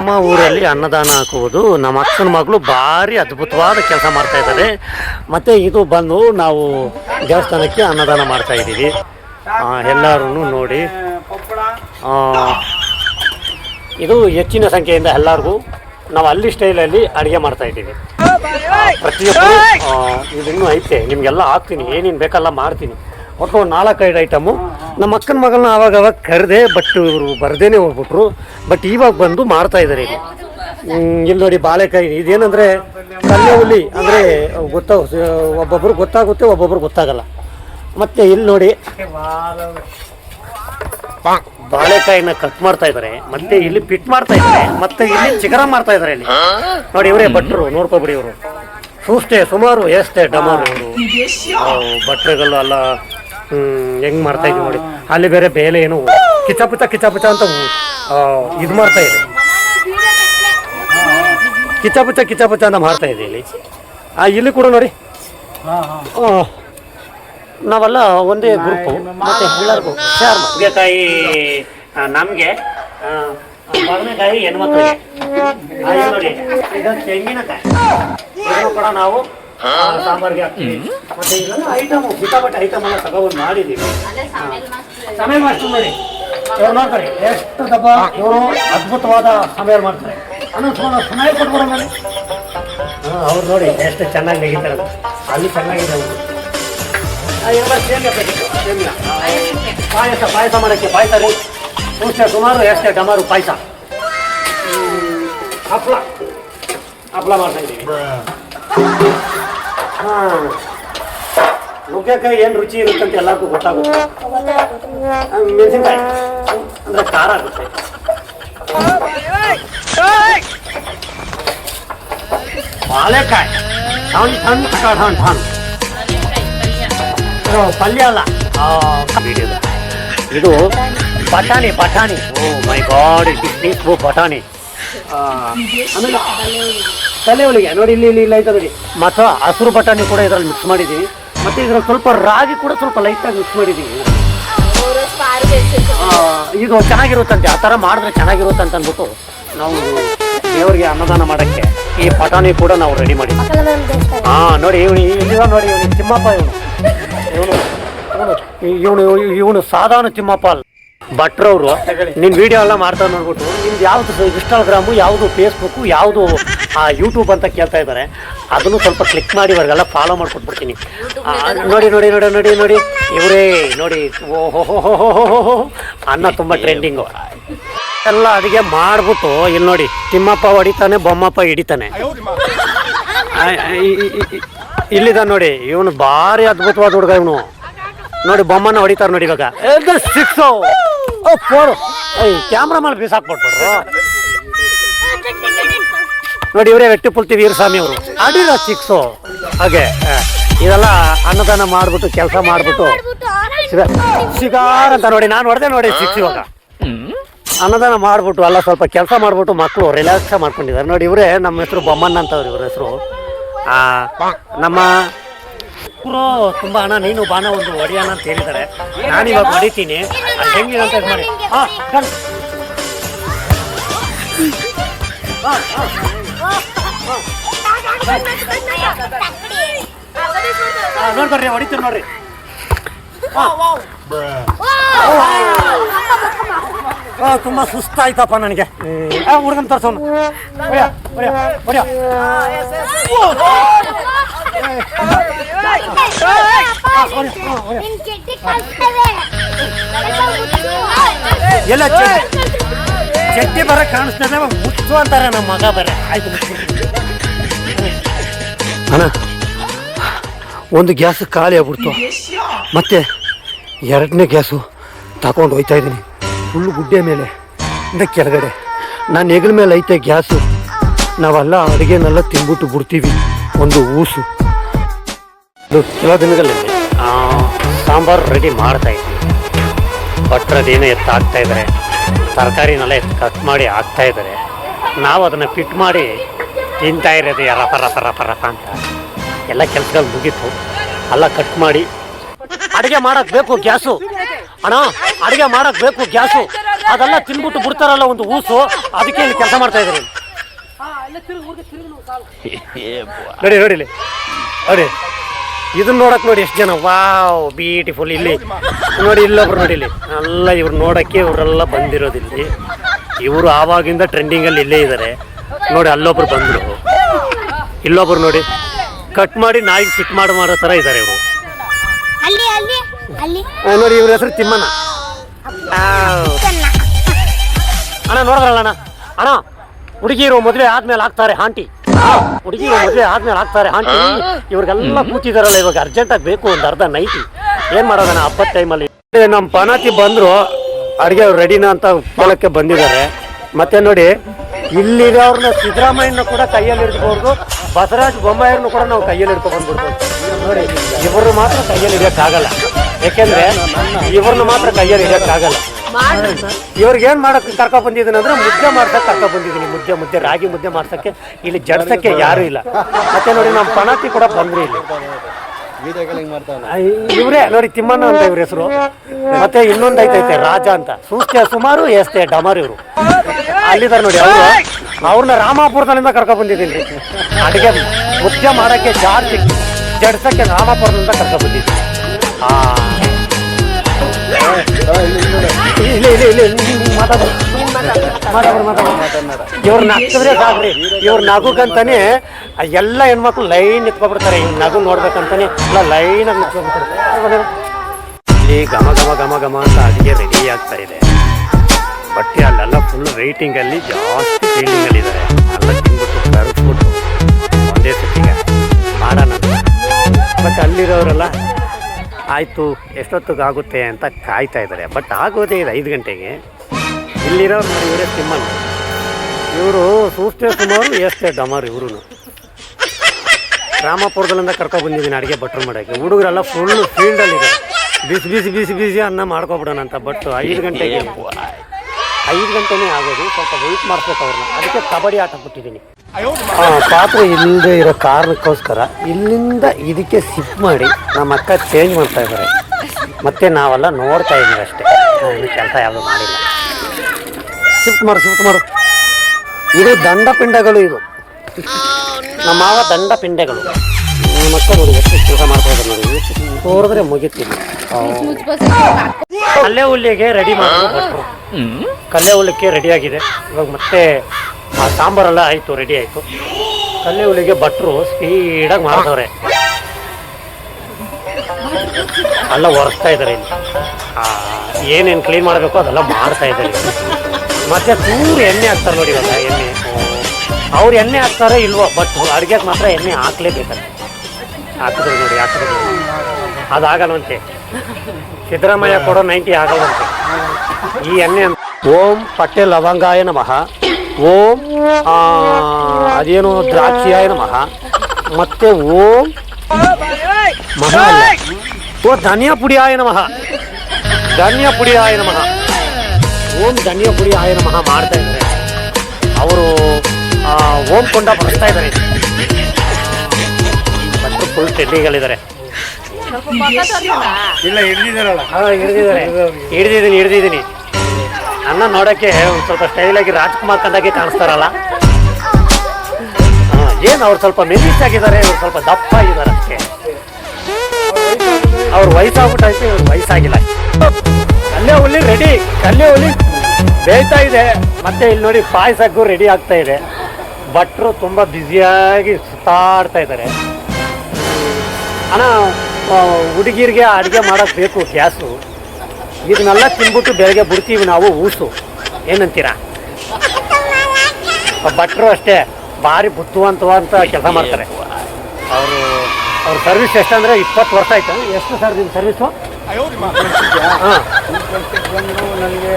ನಮ್ಮ ಊರಲ್ಲಿ ಅನ್ನದಾನ ಹಾಕುವುದು ನಮ್ಮ ಅಕ್ಕನ ಮಗಳು ಭಾರಿ ಅದ್ಭುತವಾದ ಕೆಲಸ ಮಾಡ್ತಾ ಇದ್ದಾರೆ ಮತ್ತು ಇದು ಬಂದು ನಾವು ದೇವಸ್ಥಾನಕ್ಕೆ ಅನ್ನದಾನ ಮಾಡ್ತಾ ಇದ್ದೀವಿ. ಎಲ್ಲರೂ ನೋಡಿ. ಇದು ಹೆಚ್ಚಿನ ಸಂಖ್ಯೆಯಿಂದ ಎಲ್ಲರಿಗೂ ನಾವು ಅಲ್ಲಿ ಸ್ಟೈಲಲ್ಲಿ ಅಡುಗೆ ಮಾಡ್ತಾ ಇದ್ದೀವಿ. ಪ್ರತಿಯೊಬ್ಬರು ಇದನ್ನು ಐತೆ. ನಿಮಗೆಲ್ಲ ಹಾಕ್ತೀನಿ. ಏನೇನು ಬೇಕಲ್ಲ ಮಾಡ್ತೀನಿ. ಒಟ್ಟು ಒಂದು ನಾಲ್ಕೈದು ಐಟಮು ನಮ್ಮ ಅಕ್ಕನ ಮಗಳನ್ನ ಆವಾಗ ಅವಾಗ ಕರೆದೆ ಬಟ್ ಇವರು ಬರ್ದೇನೆ ಹೋಗ್ಬಿಟ್ರು. ಬಟ್ ಇವಾಗ ಬಂದು ಮಾಡ್ತಾ ಇದ್ದಾರೆ ಇಲ್ಲಿ ಇಲ್ಲಿ ನೋಡಿ ಬಾಳೆಕಾಯಿ. ಇದೇನಂದ್ರೆ ಪಲ್ಯ ಹುಲಿ ಅಂದ್ರೆ ಗೊತ್ತ ಒಬ್ಬೊಬ್ರು ಗೊತ್ತಾಗುತ್ತೆ ಒಬ್ಬೊಬ್ರು ಗೊತ್ತಾಗಲ್ಲ. ಮತ್ತೆ ಇಲ್ಲಿ ನೋಡಿ ಬಾಳೆಕಾಯಿನ ಕಟ್ ಮಾಡ್ತಾ ಇದಾರೆ. ಮತ್ತೆ ಇಲ್ಲಿ ಪಿಟ್ ಮಾಡ್ತಾ ಇದಾರೆ. ಮತ್ತೆ ಇಲ್ಲಿ ಚಿಕರ ಮಾಡ್ತಾ ಇದಾರೆ ಇಲ್ಲಿ. ನೋಡಿ ಇವರೇ ಭಟ್ರು ನೋಡ್ಕೊಬಿಡಿ ಇವರು. ಸುಮಾರು ಎಷ್ಟೇ ಡಮಾರು ಇವರು. ಹ್ಮ್, ಹೆಂಗ್ ಮಾಡ್ತಾ ಇದ್ವಿ ನೋಡಿ. ಅಲ್ಲಿ ಬೇರೆ ಬೇಲೆ ಏನು ಕಿಚಪುಚ ಕಿಚಪುಚ ಅಂತ ಇದು ಮಾಡ್ತಾ ಇದೆ. ಕಿಚಪುಚ ಕಿಚಪುಚ ಅಂತ ಮಾಡ್ತಾ ಇದೆ ಇಲ್ಲಿ. ಆ ಇಲ್ಲಿ ಕೂಡ ನೋಡಿ. ನಾವೆಲ್ಲ ಒಂದೇ ಗ್ರೂಪು ಮತ್ತೆ ಎಲ್ಲರಿಗೂ ಶೇರ್ ಬೇಕಾಯಿ ನಮಗೆ ಬದನೆಕಾಯಿ ಹೆಣ್ಮಕ್ಳಿಗೆ. ಇದು ನೋಡಿ ಇದು ತೆಂಗಿನಕಾಯಿ. ಕೂಡ ನಾವು ಸಾಂಬಾರ್ಗೆ ಹಾಕ್ತೀವಿ. ಮತ್ತೆ ಇದೆಲ್ಲ ಐಟಮ್ ಸಿಕ್ಕಾಪಟ್ಟೆ ಐಟಮ್ ಎಲ್ಲ ತಗೊಂಡು ಮಾಡಿದ್ದೀವಿ ಸಮಯ ಮಾಡ್ತೀವಿ. ನೋಡಿ. ಇವ್ರು ನೋಡ್ತಾರೆ ಎಷ್ಟು ದಬ್ಬ ಇವರು ಅದ್ಭುತವಾದ ಸಮಯ ಮಾಡ್ತಾರೆ. ಅನ್ನೋ ಸಮಯ ಕೊಟ್ಬಿಡೋ ಹಾಂ ಅವ್ರು ನೋಡಿ ಎಷ್ಟು ಚೆನ್ನಾಗಿ ನೆಗಿತಾರೆ ಅಲ್ಲಿ ಚೆನ್ನಾಗಿದೆ ಅವರು. ಎಲ್ಲ ಸೇಮಿಯಾ ಪ್ಯಾಕೆಟ್ ಸೇಮಿಯಾ ಪಾಯಸ ಪಾಯಸ ಮಾಡೋಕ್ಕೆ ಪಾಯಸ ರೀ. ಸೂಸ್ಯ ಸುಮಾರು ಎಷ್ಟೇ ಡಮಾರು ಪಾಯಸ. ಹಪ್ಪಳ ಹಪ್ಪಳ ಮಾಡ್ತಾ ಇದ್ದೀವಿ. ನುಗ್ಗೆಕಾಯಿ ಏನು ರುಚಿ ಇರುತ್ತೆ ಅಂತ ಎಲ್ಲರಿಗೂ ಗೊತ್ತಾಗುತ್ತೆ. ಮೆಣಸಿನ್ಕಾಯಿ. ಅಂದರೆ ಖಾರ ಆಗುತ್ತೆ. ಬಾಳೆಕಾಯಿ ಟನ್ ಟನ್ ಇದು ಪಲ್ಯ ಅಲ್ಲ. ಇದು ಬಟಾಣಿ ಬಟಾಣಿ. ಓ ಮೈ ಗಾಡ್ ಇಟ್ ಓ ಬಟಾಣಿ. ಆ, ಆಮೇಲೆ ತಲೆ ಒಳಗೆ, ನೋಡಿ, ಇಲ್ಲಿ ಇಲ್ಲಿ, ಇಲ್ಲ ಐತೆ ನೋಡಿ. ಮತ್ತು ಹಸಿರು ಬಟಾಣಿ ಕೂಡ ಇದರಲ್ಲಿ ಮಿಕ್ಸ್ ಮಾಡಿದ್ದೀವಿ ಮತ್ತು ಇದರಲ್ಲಿ ಸ್ವಲ್ಪ ರಾಗಿ ಕೂಡ ಸ್ವಲ್ಪ ಲೈಟಾಗಿ ಮಿಕ್ಸ್ ಮಾಡಿದ್ದೀವಿ ಇದು ಚೆನ್ನಾಗಿರುತ್ತಂತೆ ಆ ಥರ ಮಾಡಿದ್ರೆ ಚೆನ್ನಾಗಿರುತ್ತೆ ಅಂತ ಅಂದ್ಬಿಟ್ಟು ನಾವು ದೇವರಿಗೆ ಅನ್ನದಾನ ಮಾಡೋಕ್ಕೆ ಈ ಪಟಾಣಿ ಕೂಡ ನಾವು ರೆಡಿ ಮಾಡಿ ಹಾ ನೋಡಿ, ಇವನು ಇವ ನೋಡಿ, ಇವನು ತಿಮ್ಮಪ್ಪ ಇವನು. ಇವನು ಇವನು ಇವನು ಸಾಧಾರಣ ತಿಮ್ಮಪ್ಪ ಅಲ್ಲ. ಭಟ್ರವರು ನಿನ್ನ ವಿಡಿಯೋ ಎಲ್ಲ ಮಾಡ್ತಾ ನೋಡ್ಬಿಟ್ಟು, ನಿಮ್ದು ಯಾವ್ದು ಇನ್ಸ್ಟಾಗ್ರಾಮು ಯಾವುದು ಫೇಸ್ಬುಕ್ಕು ಯಾವುದು ಯೂಟ್ಯೂಬ್ ಅಂತ ಕೇಳ್ತಾ ಇದ್ದಾರೆ. ಅದನ್ನು ಸ್ವಲ್ಪ ಕ್ಲಿಕ್ ಮಾಡಿ ಇವ್ರಿಗೆಲ್ಲ ಫಾಲೋ ಮಾಡ್ಕೊಟ್ಬಿಡ್ತೀನಿ. ನೋಡಿ ನೋಡಿ ನೋಡಿ ನೋಡಿ ನೋಡಿ. ಇವರೇ, ನೋಡಿ ಓಹೋ ಅನ್ನ ತುಂಬ ಟ್ರೆಂಡಿಂಗು ಎಲ್ಲ ಅಡಿಗೆ ಮಾಡ್ಬಿಟ್ಟು ಇಲ್ಲಿ ನೋಡಿ, ತಿಮ್ಮಪ್ಪ ಹೊಡಿತಾನೆ, ಬೊಮ್ಮಪ್ಪ ಹಿಡಿತಾನೆ. ಇಲ್ಲಿದ ನೋಡಿ, ಇವನು ಭಾರಿ ಅದ್ಭುತವಾದ ಹುಡುಗ ಇವನು. ನೋಡಿ ಬೊಮ್ಮನ ಹೊಡಿತಾರೆ ನೋಡಿ ಇವಾಗ. ಸಿಕ್ಸು. ಫೋರ್ ಕ್ಯಾಮ್ರಾ ಮೇಲೆ ಬೀಸಾಕ್ಬಿಟ್ಬಿಟ್ರು. ನೋಡಿ, ಇವರೇ ವ್ಯಕ್ತಿ ಪುಲ್ತಿ ವೀರಸ್ವಾಮಿ ಅವರು. ಅಡಿರ ಸಿಕ್ಸು. ಹಾಗೆ ಇದೆಲ್ಲ ಅನ್ನದಾನ ಮಾಡ್ಬಿಟ್ಟು, ಕೆಲಸ ಮಾಡ್ಬಿಟ್ಟು ಸಿಗಾರ ಅಂತ ನೋಡಿ, ನಾನು ಹೊಡೆದೆ ನೋಡಿ ಸಿಕ್ಸ್ ಇವಾಗ. ಅನ್ನದಾನ ಮಾಡ್ಬಿಟ್ಟು, ಅಲ್ಲ, ಸ್ವಲ್ಪ ಕೆಲಸ ಮಾಡ್ಬಿಟ್ಟು ಮಕ್ಕಳು ರಿಲ್ಯಾಕ್ಸ್ ಮಾಡ್ಕೊಂಡಿದ್ದಾರೆ. ನೋಡಿ, ಇವರೇ ನಮ್ಮ ಹೆಸರು ಬೊಮ್ಮಣ್ಣ ಅಂತವ್ರು, ಇವ್ರ ಹೆಸರು. ನಮ್ಮ ಇವರು ತುಂಬ ಅಣ್ಣ ನೀನು ಬಾಣ ಒಂದು ಹೊಡಿಯಣ ಅಂತ ಹೇಳಿದ್ದಾರೆ ನಾನು ಇವಾಗ ಹೊಡಿತೀನಿ. ಅದು ಹೆಂಗಿದೆ ಅಂತ ಇದ್ ಮಾಡಿ. ಹಾಂ ನೋಡ್ಬರ್ರಿ ಹೊಡಿತೀನಿ ನೋಡ್ರಿ. ತುಂಬಾ ಸುಸ್ತಾಯ್ತಪ್ಪ ನನಗೆ. ಹುಡುಗನ್ ತರ್ಸೋನು ಹೊಡ್ಯ ಹೊಡ್ಯ ಹೊಡ್ಯ. ಎಲ್ಲ ಚಟ್ನಿ ಬರ ಕಾಣಿಸ್ತದೆ. ಮುಚ್ಚು ಅಂತಾರೆ ನಮ್ಮ ಮಗ ಬರ. ಆಯ್ತು. ಅಣ್ಣ, ಒಂದು ಗ್ಯಾಸ್ ಖಾಲಿ ಆಗ್ಬಿಡ್ತು. ಮತ್ತೆ ಎರಡನೇ ಗ್ಯಾಸು ತಗೊಂಡು ಹೋಯ್ತಾ ಇದ್ದೀನಿ. ಫುಲ್ ಗುಡ್ಡೆ ಮೇಲೆ ಇಂದ ಕೆಳಗಡೆ. ನಾನು ಹೆಗಲ ಮೇಲೆ ಐತೆ ಗ್ಯಾಸು. ನಾವೆಲ್ಲ ಅಡುಗೆನೆಲ್ಲ ತಿಂದ್ಬಿಟ್ಟು ಬಿಡ್ತೀವಿ. ಒಂದು ಊಸು. ಕೆಲವು ದಿನಗಳಲ್ಲಿ ಸಾಂಬಾರು ರೆಡಿ ಮಾಡ್ತಾ ಇದ್ದೀವಿ ಭಟ್ರದೇನೋ ಎತ್ತು ಹಾಕ್ತಾ ಇದ್ದಾರೆ ತರಕಾರಿನೆಲ್ಲ ಎತ್ತು ಕಟ್ ಮಾಡಿ ಹಾಕ್ತಾ ಇದ್ದಾರೆ ನಾವು ಅದನ್ನು ಫಿಟ್ ಮಾಡಿ ತಿಂತಾ ಇರೋದು ರಪ ರಪ ರಪ ರಪ ಅಂತ. ಎಲ್ಲ ಕೆಲಸಗಳು ಮುಗೀತು. ಎಲ್ಲ ಕಟ್ ಮಾಡಿ. ಅಡುಗೆ ಮಾಡಕ್ ಬೇಕು ಗ್ಯಾಸು. ಅಣ್ಣ ಅಡುಗೆ ಮಾಡಕ್ ಬೇಕು ಗ್ಯಾಸು. ಅದೆಲ್ಲ ತಿನ್ಬಿಟ್ಟು ಬಿಡ್ತಾರಲ್ಲ ಒಂದು ಊಸು. ಅದಕ್ಕೆ ಇಲ್ಲಿ ಕೆಲಸ ಮಾಡ್ತಾ ಇದ್ದಾರೆ ನೋಡಿ ನೋಡಿ ನೋಡಿ. ಇದನ್ನ ನೋಡಕ್ ನೋಡಿ ಎಷ್ಟು ಜನ. ವಾವ್ ಬ್ಯೂಟಿಫುಲ್ ಇಲ್ಲಿ ನೋಡಿ ಇಲ್ಲೊಬ್ರು ನೋಡಿ ಇಲ್ಲಿ. ಎಲ್ಲ ಇವ್ರು ನೋಡಕ್ಕೆ ಇವರೆಲ್ಲ ಬಂದಿರೋದು ಇಲ್ಲಿ. ಇವರು ಆವಾಗಿಂದ ಟ್ರೆಂಡಿಂಗ್ ಅಲ್ಲಿ ಇಲ್ಲೇ ಇದ್ದಾರೆ ನೋಡಿ ಅಲ್ಲೊಬ್ರು ಬಂದ್ರು. ಇಲ್ಲೊಬ್ರು ನೋಡಿ ಕಟ್ ಮಾಡಿ ನಾಯಿಗೆ ಫಿಟ್ ಮಾಡಿ ಮಾಡೋ ತರ ಇದ್ದಾರೆ ಇವರು. ನೋಡಿ ಇವ್ರ ಹೆಸರು ತಿಮ್ಮಣ್ಣ. ಆ, ಅಣ್ಣ ನೋಡಿದ್ರಲ್ಲ ಅಣ್ಣ? ಅಣ್ಣ ಹುಡುಗಿರು ಮದುವೆ ಆದ್ಮೇಲೆ ಆಗ್ತಾರೆ ಆಂಟಿ. ಹುಡುಗಿರು ಮದುವೆ ಆದ್ಮೇಲೆ ಹಾಕ್ತಾರೆ ಆಂಟಿ ಇವ್ರಿಗೆಲ್ಲ ಕೂತಿದಾರಲ್ಲ ಇವಾಗ ಅರ್ಜೆಂಟಾಗಿ ಬೇಕು ಒಂದು ಅರ್ಧ ನೈಟಿ ಏನ್ ಮಾಡೋದಣ್ಣ ಹಬ್ಬದ ಟೈಮಲ್ಲಿ ನಮ್ಮ ಪನಾತಿ ಬಂದ್ರು. ಅಡುಗೆ ರೆಡಿನಾ ಅಂತ ಕೇಳಕ್ಕೆ ಬಂದಿದ್ದಾರೆ. ಮತ್ತೆ ನೋಡಿ ಇಲ್ಲಿರೋರ್ನ ಸಿದ್ದರಾಮಯ್ಯನ ಕೂಡ ಕೈಯಲ್ಲಿ ಹಿಡ್ಕೊಬಾರ್ದು ಬಸವರಾಜ ಬೊಮ್ಮಾಯಿಯವ್ರನ್ನ ಕೂಡ ನಾವು ಕೈಯಲ್ಲಿ ಹಿಡ್ಕೊ ಬಂದ್ಬಿಡ್ಬೋದು ನೋಡಿ ಇವರು ಮಾತ್ರ ಕೈಯಲ್ಲಿ ಹಿಡಿಯೋಕ್ಕಾಗಲ್ಲ. ಯಾಕೆಂದ್ರೆ ಇವ್ರನ್ನ ಮಾತ್ರ ಕೈಯಲ್ಲಿ ಹಿಡಿಯೋಕ್ಕಾಗಲ್ಲ. ಇವ್ರಿಗೆ ಏನ್ ಮಾಡಕ್ ಕರ್ಕೊ ಬಂದಿದ್ದೀನಿ ಅಂದ್ರೆ ಮುದ್ದೆ ಮಾಡ್ಸಕ್ ಕರ್ಕೊ ಬಂದಿದ್ದೀನಿ. ಮುದ್ದೆ ಮುದ್ದೆ, ರಾಗಿ ಮುದ್ದೆ ಮಾಡ್ಸಕ್ಕೆ ಇಲ್ಲಿ ಜಡ್ಸಕ್ಕೆ ಯಾರು ಇಲ್ಲ. ಮತ್ತೆ ನೋಡಿ ನಮ್ಮ ಪಣಾತಿ ಕೂಡ ಬಂದ್ರಿ ಇಲ್ಲಿ. ಇವ್ರೆ, ನೋಡಿ ತಿಮ್ಮಣ್ಣ ಅಂತ ಇವ್ರ ಹೆಸರು. ಮತ್ತೆ ಇನ್ನೊಂದು ಐತೈತೆ, ರಾಜ ಅಂತ. ಸೂಸ್ತೆ ಸುಮಾರು ಎಸ್ತೆ ಡಮರ್ ಇವರು. ಅಲ್ಲಿದ್ದಾರೆ ನೋಡಿ ಅವರು. ಅವ್ರನ್ನ ರಾಮಾಪುರದಿಂದ ಕರ್ಕೊ ಬಂದಿದ್ದೀನಿ. ಅಡಿಗೆ ಮುದ್ದೆ ಮಾಡಕ್ಕೆ ಜಾಸ್ತಿ ಸಿಕ್ಕಿ ಜಡ್ಸಕ್ಕೆ ರಾಮಾಪುರದಿಂದ ಕರ್ಕೊ ಬಂದಿದ್ದೀನಿ. ಆ. ಇವ್ರು ನಗ್ತಿದ್ರೆ ಸಾಕ್ರಿ. ಇವ್ರ ನಗುಗಂತಾನೆ ಎಲ್ಲ ಹೆಣ್ಮಕ್ಳು ಲೈನ್ ನಿಂತ್ಕೊಬಿಡ್ತಾರೆ ಇವ್ರ ನಗು ನೋಡ್ಬೇಕಂತಾನೆ ಎಲ್ಲ ಲೈನ್ ಆಗಿ ನಿಂತ್ಕೊಬಿಡ್ತಾರೆ ಇಲ್ಲಿ ಘಮ ಘಮ ಘಮ ಘಮ ಅಂತ ಅಡಿಗೆ ರೆಡಿ ಆಗ್ತಾ ಇದೆ. ಬಟ್ಟೆ ಅಲ್ಲೆಲ್ಲ ಫುಲ್ ವೈಟಿಂಗ್ ಅಲ್ಲಿ ಜಾಸ್ತಿ ಫೀಲ್ಡಿಂಗ್ ಅಲ್ಲಿ ಇದ್ದಾರೆ ಅಲ್ಲ ತಿನ್ಬಿಟ್ಟು ಕರೆಸ್ಬಿಟ್ಟು ಒಂದೇ ಸತಿಗೆ ಮಾಡೋಣ. ಬಟ್ ಅಲ್ಲಿರೋರೆಲ್ಲ ಆಯಿತು ಎಷ್ಟೊತ್ತಿಗಾಗುತ್ತೆ ಅಂತ ಕಾಯ್ತಾ ಇದ್ದಾರೆ. ಬಟ್ ಆಗೋದೇ ಇಲ್ಲ, ಐದು ಗಂಟೆಗೆ. ಇಲ್ಲಿರೋರು ನೋಡಿ, ಇವರೇ ತಿಮ್ಮನ್ ಇವರು ಸೂಸ್ಟೆ ಸುಮಾರು ಎಷ್ಟೇ ಡಮರ್ ಇವರು ರಾಮಪುರದಲ್ಲಿಂದ ಕರ್ಕೊಂಡು ಬಂದಿದ್ದೀನಿ, ಅಡುಗೆ ಭಟ್ರು ಮಾಡೋಕ್ಕೆ. ಹುಡುಗರೆಲ್ಲ ಫುಲ್ ಫೀಲ್ಡಲ್ಲಿದೆ ಬಿಸಿ ಬಿಸಿ ಬಿಸಿ ಬಿಸಿ ಅನ್ನ ಮಾಡ್ಕೊಬಿಡೋಣ ಅಂತ ಬಟ್ ಐದು ಗಂಟೆಗೆ ಐದು ಗಂಟೆನೇ ಆಗೋದು. ಸ್ವಲ್ಪ ವೆಯ್ಟ್ ಮಾಡಿಸ್ಬೇಕು ಅವ್ರನ್ನ. ಅದಕ್ಕೆ ಕಬಡ್ಡಿ ಆಟ ಬಿಟ್ಟಿದ್ದೀನಿ ಪಾತ್ರೆ ಇಲ್ಲದೆ ಇರೋ ಕಾರಣಕ್ಕೋಸ್ಕರ ಇಲ್ಲಿಂದ ಇದಕ್ಕೆ ಸಿಪ್ ಮಾಡಿ ನಮ್ಮ ಅಕ್ಕ ಚೇಂಜ್ ಮಾಡ್ತಾ ಇದ್ದಾರೆ ಮತ್ತೆ ನಾವೆಲ್ಲ ನೋಡ್ತಾ ಇದ್ದೀವಿ ಅಷ್ಟೇ. ಇನ್ನು ಕೆಲಸ ಯಾವುದೂ ಮಾಡಿಲ್ಲ. ಶಿಫ್ಟ್ ಮಾಡು ಶಿಫ್ಟ್ ಮಾಡು. ಇದು ದಂಡ ಪಿಂಡಗಳು ಇದು. ನಮ್ಮ ಮಾವ ದಂಡಪಿಂಡೆಗಳು. ನಮ್ಮ ಅಕ್ಕ ನೋಡಿ ಎಷ್ಟು ಕೆಲಸ ಮಾಡ್ತಾ ಇದ್ದಾರೆ ನೋಡಿ. ತೋರಿದ್ರೆ ಮುಗಿತೀನಿ. ಕಲ್ಲೆ ಹುಲ್ಲಿಗೆ ರೆಡಿ ಮಾಡಿದ್ರು ಕಲ್ಲೆ ಹುಲ್ಲಕ್ಕೆ ರೆಡಿ ಆಗಿದೆ. ಇವಾಗ ಮತ್ತೆ ಆ ಸಾಂಬಾರೆಲ್ಲ ಆಯಿತು ರೆಡಿ ಆಯಿತು. ಕಲ್ಲೆ ಹುಳಿಗೆ ಭಟ್ರು ಸ್ಪೀಡಾಗಿ ಮಾಡ್ತವ್ರೆ. ಅಲ್ಲ, ಒರೆಸ್ತಾ ಇದ್ದಾರೆ ಇಲ್ಲಿ. ಏನೇನು ಕ್ಲೀನ್ ಮಾಡಬೇಕು ಅದೆಲ್ಲ ಮಾಡ್ತಾ ಇದ್ದಾರೆ ಮತ್ತೆ ಚೂರು ಎಣ್ಣೆ ಹಾಕ್ತಾರೆ ನೋಡಿ ಇವಾಗ, ಎಣ್ಣೆ. ಅವ್ರು ಎಣ್ಣೆ ಹಾಕ್ತಾರೆ ಇಲ್ವೋ ಬಟ್ ಅಡುಗೆಗೆ ಮಾತ್ರ ಎಣ್ಣೆ ಹಾಕ್ಲೇಬೇಕಲ್ಲ ಹಾಕಿದ್ರು ನೋಡಿ, ಹಾಕಿದ್ರು ಅದಾಗಲ್ವಂತೆ. ಸಿದ್ದರಾಮಯ್ಯ ಕೊಡೋ ನೈಂಟಿ ಆಗಲ್ವಂತೆ. ಈ ಎಣ್ಣೆ ಓಂ ಪಟ್ಟೆ ಲವಂಗಾಯ ನಮಃ. ಓಂ ಅದೇನು ದ್ರಾಕ್ಷಿಯಾಯ ನಮಃ. ಮತ್ತೆ ಓಂ ಮಹಾ ಅಲ್ಲ ಓ ಧನಿಯಾ ಪುಡಿಯಾಯ ನಮಃ. ಪುಡಿ ಪುಡಿಯಾಯ ನಮಃ. ಓಂ ಧನಿಯಾ ಪುಡಿಯಾಯ ನಮಃ ಮಾಡ್ತಾ ಇದ್ದಾರೆ. ಅವರು ಓಂ ಕೊಂಡ ಬಳಸ್ತಾ ಇದ್ದಾರೆ. ಮತ್ತು ಫುಲ್ ಟೆಡ್ಡಿಗಳಿದ್ದಾರೆ ಇಲ್ಲ ಹಿಡಿದಿದ್ದಾರಲ್ಲ. ಹಾ ಹಿಡಿದಿದ್ದಾರೆ. ಹಿಡಿದಿದ್ದೀನಿ ಹಿಡಿದಿದ್ದೀನಿ. ಅನ್ನ ನೋಡಕ್ಕೆ ಒಂದು ಸ್ವಲ್ಪ ಸ್ಟೈಲಾಗಿ ರಾಜ್ಕುಮಾರ್ ಕಂದಾಗೆ ಕಾಣಿಸ್ತಾರಲ್ಲ? ಏನು ಅವ್ರು ಸ್ವಲ್ಪ ಮೆಲಿಸ್ ಆಗಿದ್ದಾರೆ, ಇವ್ರು ಸ್ವಲ್ಪ ದಪ್ಪ ಆಗಿದ್ದಾರೆ ಅದಕ್ಕೆ ಅವ್ರ ವಯಸ್ಸಾಗ್ಬಿಟ್ಟೈತೆ, ಇವ್ರು ವಯಸ್ಸಾಗಿಲ್ಲ. ಕಲ್ಲೆ ಹುಲಿ ರೆಡಿ ಕಲ್ಲೆ ಹುಲಿ ಬೇಯ್ತಾ ಇದೆ. ಮತ್ತೆ ಇಲ್ಲಿ ನೋಡಿ ಪಾಯಸಕ್ಕೂ ರೆಡಿ ಆಗ್ತಾ ಇದೆ. ಭಟ್ರು ತುಂಬ ಬ್ಯುಸಿಯಾಗಿ ಸುತ್ತಾಡ್ತಾ ಇದ್ದಾರೆ. ಅಣ್ಣ ಹುಡುಗಿರಿಗೆ ಅಡುಗೆ ಮಾಡೋಕೆ ಬೇಕು ಗ್ಯಾಸು. ಇದನ್ನೆಲ್ಲ ತಿನ್ಬಿಟ್ಟು ಬೆಳಗ್ಗೆ ಬಿಡ್ತೀವಿ ನಾವು ಊಸು. ಏನಂತೀರಾ? ಭಟ್ರು ಅಷ್ಟೇ ಭಾರಿ ಬುತ್ತುವಂತವಂತ ಕೆಲಸ ಮಾಡ್ತಾರೆ. ಅವರು ಅವ್ರ ಸರ್ವಿಸ್ ಎಷ್ಟಂದ್ರೆ ಇಪ್ಪತ್ತು ವರ್ಷ ಆಯ್ತು? ಎಷ್ಟು ಸರ್ ನಿಮ್ಮ ಸರ್ವಿಸು ಹಾಂ. ನನಗೆ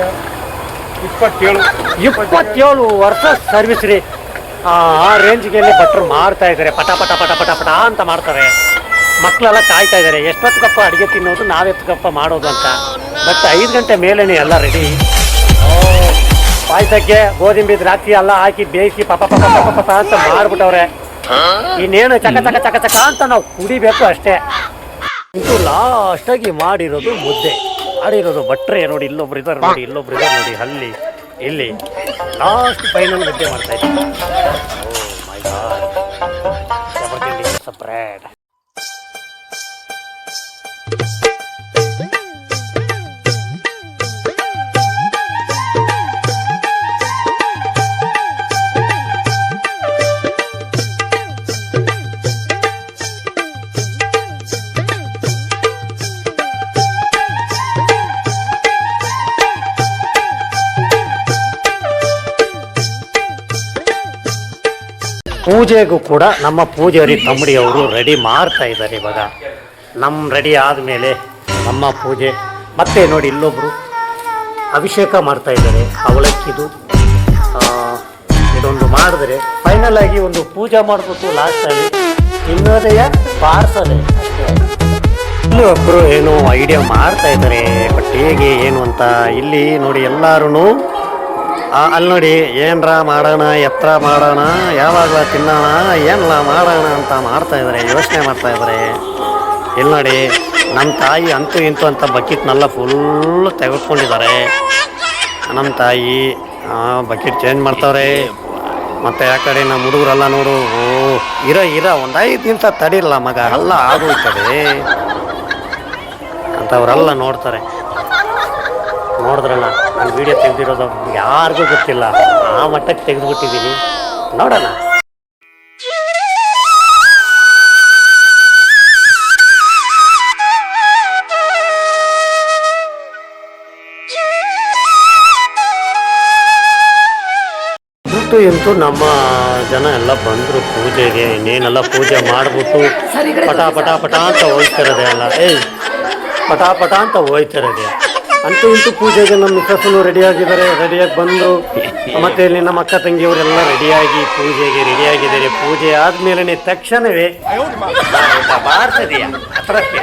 ಇಪ್ಪತ್ತೇಳು. ಇಪ್ಪತ್ತೇಳು ವರ್ಷ ಸರ್ವಿಸ್ ರೀ. ಆ ಆ ರೇಂಜ್ಗೆ ಭಟ್ರು ಮಾಡ್ತಾ ಇದ್ದಾರೆ. ಪಟ ಪಟ ಪಟ ಪಟ ಪಟ ಅಂತ ಮಾಡ್ತಾರೆ. ಮಕ್ಕಳೆಲ್ಲ ಕಾಯ್ತಾ ಇದ್ದಾರೆ ಎಷ್ಟೊತ್ತಿಗಪ್ಪ ಅಡುಗೆ ತಿನ್ನೋದು ನಾವೆತ್ತಗಪ್ಪ ಮಾಡೋದು ಅಂತ. ಬಟ್ ಐದು ಗಂಟೆ ಮೇಲೇನೆ ಎಲ್ಲ ರೆಡಿ ಪಾಯಸಕ್ಕೆ ಗೋಧಿ ದ್ರಾಕ್ಷಿ ಎಲ್ಲ ಹಾಕಿ ಬೇಯಿಸಿ ಪಪ ಪಪ ಪಪ ಪಪ ಅಂತ ಮಾಡ್ಬಿಟ್ಟವ್ರೆ. ಇನ್ನೇನು ಚಕ ಚಕ ಚಕ ಚಕ ಅಂತ ನಾವು ಕುಡಿಬೇಕು ಅಷ್ಟೇ. ಇದು ಲಾಸ್ಟಾಗಿ ಮಾಡಿರೋದು ಮುದ್ದೆ. ಮಾಡಿರೋದು ಭಟ್ರೆ ನೋಡಿ, ಇಲ್ಲೊಬ್ರು ಇದಾರೆ ನೋಡಿ, ಇಲ್ಲೊಬ್ರು ಇದಾರೆ ನೋಡಿ, ಅಲ್ಲಿ, ಇಲ್ಲಿ. ಲಾಸ್ಟ್ ಫೈನಲ್ ಮುದ್ದೆ ಮಾಡ್ತಾ ಇದ್ದೀವಿ ಸಪ್ರೇಟ್ ಪೂಜೆಗೂ ಕೂಡ ನಮ್ಮ ಪೂಜಾರಿ ತಮ್ಮಡಿಯವರು ರೆಡಿ ಮಾಡ್ತಾ ಇದ್ದಾರೆ ಇವಾಗ. ನಮ್ಮ ರೆಡಿ ಆದಮೇಲೆ ನಮ್ಮ ಪೂಜೆ. ಮತ್ತೆ ನೋಡಿ ಇಲ್ಲೊಬ್ಬರು ಅಭಿಷೇಕ ಮಾಡ್ತಾ ಇದ್ದಾರೆ. ಅವಲಕ್ಕಿದು ಇದೊಂದು ಮಾಡಿದ್ರೆ ಫೈನಲ್ ಆಗಿ ಒಂದು ಪೂಜೆ ಮಾಡಬೇಕು ಲಾಸ್ಟಲ್ಲಿ ಆಗಿ ಇನ್ನೋದೆಯ ಅಷ್ಟೇ ಇನ್ನೊಬ್ಬರು ಏನೋ ಐಡಿಯಾ ಮಾಡ್ತಾ ಇದ್ದಾರೆ ಬಟ್ ಹೇಗೆ, ಏನು ಅಂತ ಇಲ್ಲಿ ನೋಡಿ ಎಲ್ಲರೂ ಅಲ್ಲಿ ನೋಡಿ, ಏನ್ರ ಮಾಡೋಣ, ಎತ್ತರ ಮಾಡೋಣ, ಯಾವಾಗಲ ತಿನ್ನೋಣ ಏನಲ್ಲ ಮಾಡೋಣ ಅಂತ ಮಾಡ್ತಾ ಇದ್ದಾರೆ ಯೋಚನೆ ಮಾಡ್ತಾ ಇದ್ದಾರೆ ಇಲ್ಲಿ ನೋಡಿ ನಮ್ಮ ತಾಯಿ ಅಂತೂ ಇಂತೂ ಅಂತ ಬಕೆಟ್ನೆಲ್ಲ ಫುಲ್ ತೆಗೆದುಕೊಂಡಿದ್ದಾರೆ. ನಮ್ಮ ತಾಯಿ ಬಕೆಟ್ ಚೇಂಜ್ ಮಾಡ್ತಾವ್ರೆ. ಮತ್ತು ಆ ಕಡೆ ನಮ್ಮ ಹುಡುಗರೆಲ್ಲ ನೋಡು, ಓ, ಇರ ಇರ, ಒಂದು ಐದು ನಿಮಿಷ ತಡಿರಲ್ಲ ಮಗ ಎಲ್ಲ ಆಗೋಯ್ತದೆ. ಅಂತ ಅವರೆಲ್ಲ ನೋಡ್ತಾರೆ. ನೋಡಿದ್ರಲ್ಲ. ನಾನು ವಿಡಿಯೋ ತೆಗೆದಿರೋದು ಯಾರಿಗೂ ಗೊತ್ತಿಲ್ಲ. ಆ ಮಟ್ಟಕ್ಕೆ ತೆಗೆದುಬಿಟ್ಟಿದ್ದೀನಿ. ನೋಡೋಣ. ಎಂತೂ ನಮ್ಮ ಜನ ಎಲ್ಲ ಬಂದರು ಪೂಜೆಗೆ. ಇನ್ನೇನೆಲ್ಲ ಪೂಜೆ ಮಾಡ್ಬಿಟ್ಟು ಪಟ ಪಟ ಪಟ ಅಂತ ಹೋಯ್ತಿರೋದೆ ಅಲ್ಲ. ಏ ಪಟ ಪಟ ಅಂತ ಹೋಯ್ತಿರೋದೆ ಅಂತೂ ಇಂತೂ ಪೂಜೆಗೆ ನಮ್ಮ ಮಿಸಸ್ಸು ರೆಡಿಯಾಗಿದ್ದಾರೆ ರೆಡಿಯಾಗಿ ಬಂದರು. ಮತ್ತೆ ಇಲ್ಲಿ ನಮ್ಮ ಅಕ್ಕ ತಂಗಿಯವರೆಲ್ಲ ರೆಡಿಯಾಗಿ ಪೂಜೆಗೆ ರೆಡಿಯಾಗಿದ್ದಾರೆ. ಪೂಜೆ ಆದ್ಮೇಲೆ ತಕ್ಷಣವೇ ಹತ್ರಕ್ಕೆ.